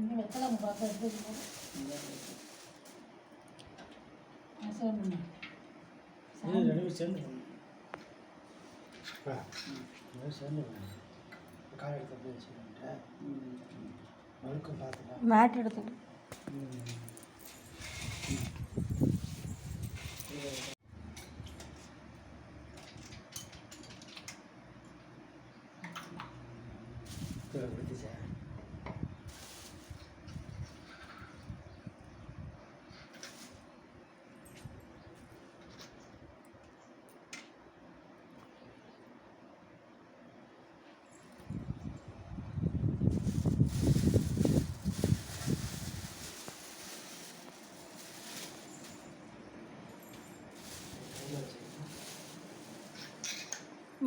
இங்கே வெத்தலை பார்த்து எடுத்து சேர்ந்து. கால் எடுத்து வச்சுக்கிட்டேன் வழுக்கம் பார்த்துக்கலாம் மேட் எடுத்து விடுத்துச்சா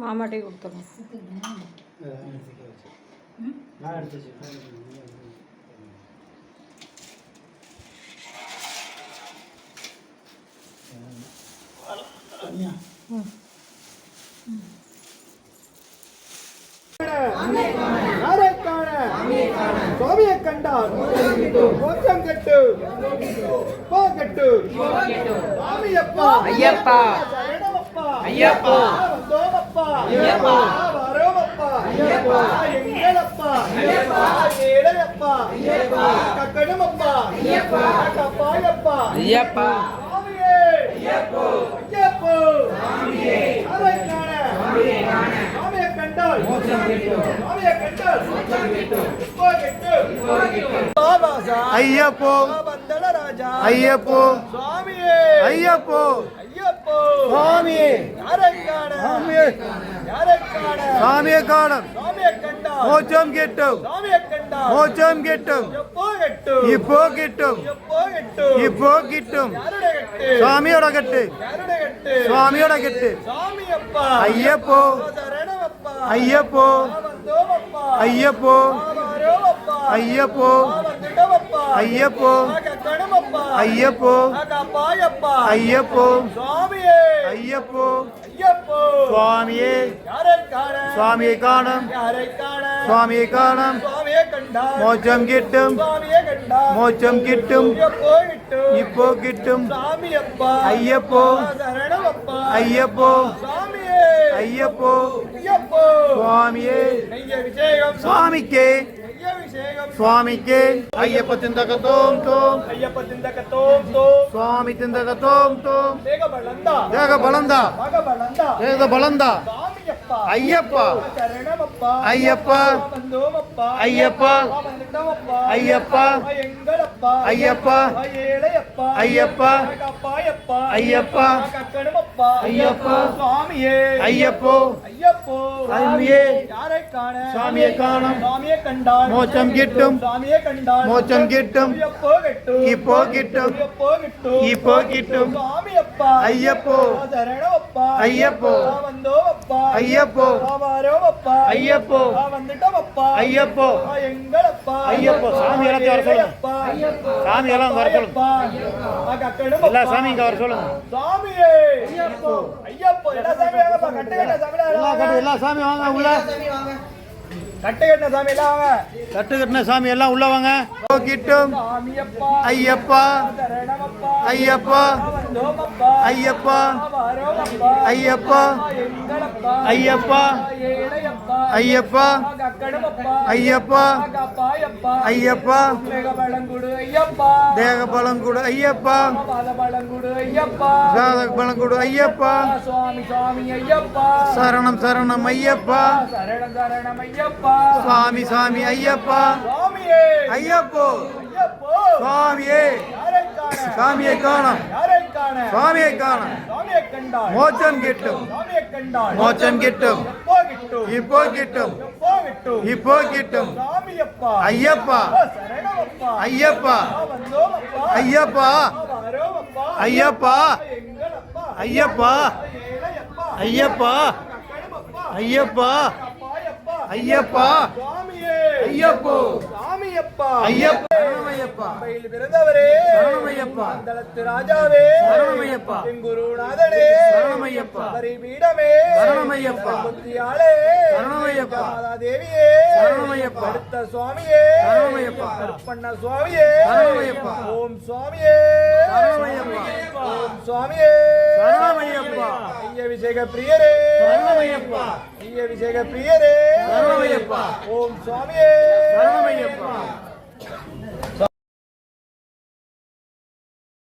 மாமாட்டே கொடுத்துருவோம் நான் எடுத்து வச்சுக்கிறேன். சுவாமியை கண்டார் மோட்சம் கட்டு போ கட்டு. சுவாமியப்பா ஐயப்பா. சரணமப்பா. ஐயப்பா. வந்தோமப்பா ஐயப்பா. வரோமப்பா எங்களப்பா ஏழையப்பா கக்கடமப்பா கப்பாயப்பா ஐயப்பா சுவாமியே ஐயப்போ ஐயப்போ அதை காண சுவாமியை கண்டால் சுவாமியை கண்டால் இப்போ கெட்டு பாபாசா ஐயப்போ. ஐயப்போ. சுவாமியே. ஐயப்போ. ஐயப்போ. சுவாமியே. காண? சாமியை காணும். மோட்சம் கிட்டும். மோட்சம் கிட்டும். இப்போ கிட்டும். இப்போ கிட்டும். சுவாமியோட கட்டு. சுவாமியோட கட்டு. ஐயப்போ. ஐயப்போ. ஐயப்போ. ஐயப்போ. ஐயப்போ. ஐயப்போ. ஐயப்போ. ஐயப்போ. ஐயப்போ. சுவாமியே. சுவாமியை காணும் சுவாமியை காணும் மோட்சம் கிட்டும். மோட்சம் கிட்டும். இப்போ கிட்டும். ஐயப்போ. ஐயப்போ. சுவாமியே. ஐயப்போ. ஐயப்போ. சுவாமியே. சுவாமிக்கே. சுவாமிக்கே ஐயப்ப திந்தக தோம் தோம். ஐயப்ப திந்தக தோம் தோம். சுவாமி திந்தக தோம் தோம். தேக பலந்தா. தேக பலந்தா. தேக பலந்தா. ஐயப்பா. ஐயப்பா. ஐயப்பா. ஐயப்பா. ஐயப்பா. ஐயப்பா. ஐயப்பா. ஐயப்பா. சுவாமியே. ஐயப்போ. ஐயப்போ. சாமியே. யாரை காண? சாமியை காணும். சுவாமியை கண்டான் மோட்சம் கிட்டும். சுவாமியை கண்டான் மோட்சம் கிட்டும். எப்போ கிட்டும். இப்போ கிட்டும். எப்போ கிட்டும். இப்போ கிட்டும். சுவாமியப்பா. ஐயப்போ. சரணமப்பா. ஐயப்போ. வந்தோமப்பா ஐயப்போ. வாரோமப்பா ஐயப்போ. வந்துட்டோமப்பா ஐயப்போ. எங்களப்பா ஐயப்போ, சாமி எல்லாத்தையும் வர சொல்லுங்க. சாமி எல்லாம் வர சொல்லுங்க. எல்லா சாமியும் இங்க வர சொல்லுங்க. சாமியே. ஐயப்போ. ஐயப்போ. எல்லா வாங்கப்பா. சாமி வாங்க. உள்ள. கட்டு கட்டின சாமி எல்லாம் வாங்க. கட்டு கட்டின சாமி எல்லாம் உள்ள வாங்க. கிட்டும் ஐயப்பா. ஐயப்பா. ஐயப்பா. ஐயப்பா. ஐயப்பா. ஐயப்பா. ஐயப்பா. ஐயப்பா. மேக பழங்குடு ஐயப்பா. தேக பலம் கொடு ஐயப்பா பாத பழங்குடு ஐயப்பா. சாத பலம் கொடு ஐயப்பா சுவாமி சுவாமி ஐயப்பா. சரணம் சரணம் ஐயப்பா. சுவாமி சாமி ஐயப்பா. ஐயப்போ. சுவாமியே. சாமியை காணும். காண. சுவாமியை கண்டாள். மோட்சம் கிட்டும். மோட்சம் கிட்டும். இப்போ கிட்டும். இப்போ கிட்டும். ஐயப்பா. ஐயப்பா. ஐயப்பா. ஐயப்பா. ஐயப்பா. ஐயப்பா. ஐயப்பா. ஐயப்பா. ஐயப்போ. சாமியப்பா ஐயப்பா. சரணமையப்பா. பிறந்தவரே. சரணமையப்பா. மண்டலத்து ராஜாவே. சரணமையப்பா. என் குருநாதனே. சரணமையப்பா. பரிபீடமே சரணமையப்பா. புத்தியாளே சரணமையப்பா. மாதா தேவியே சரணமையப்பா. அடுத்த சுவாமியே. சரணமையப்பா. கருப்பண்ண சுவாமியே. சரணமையப்பா. ஓம் சுவாமியே. சரணமையப்பா. ஓம் சுவாமியே. சரணமையப்பா. ஐய விசேக பிரியரே. சரணமையப்பா. ஐய விசேக பிரியரே. சரணமையப்பா. ஓம் சுவாமியே. சரணமையப்பா.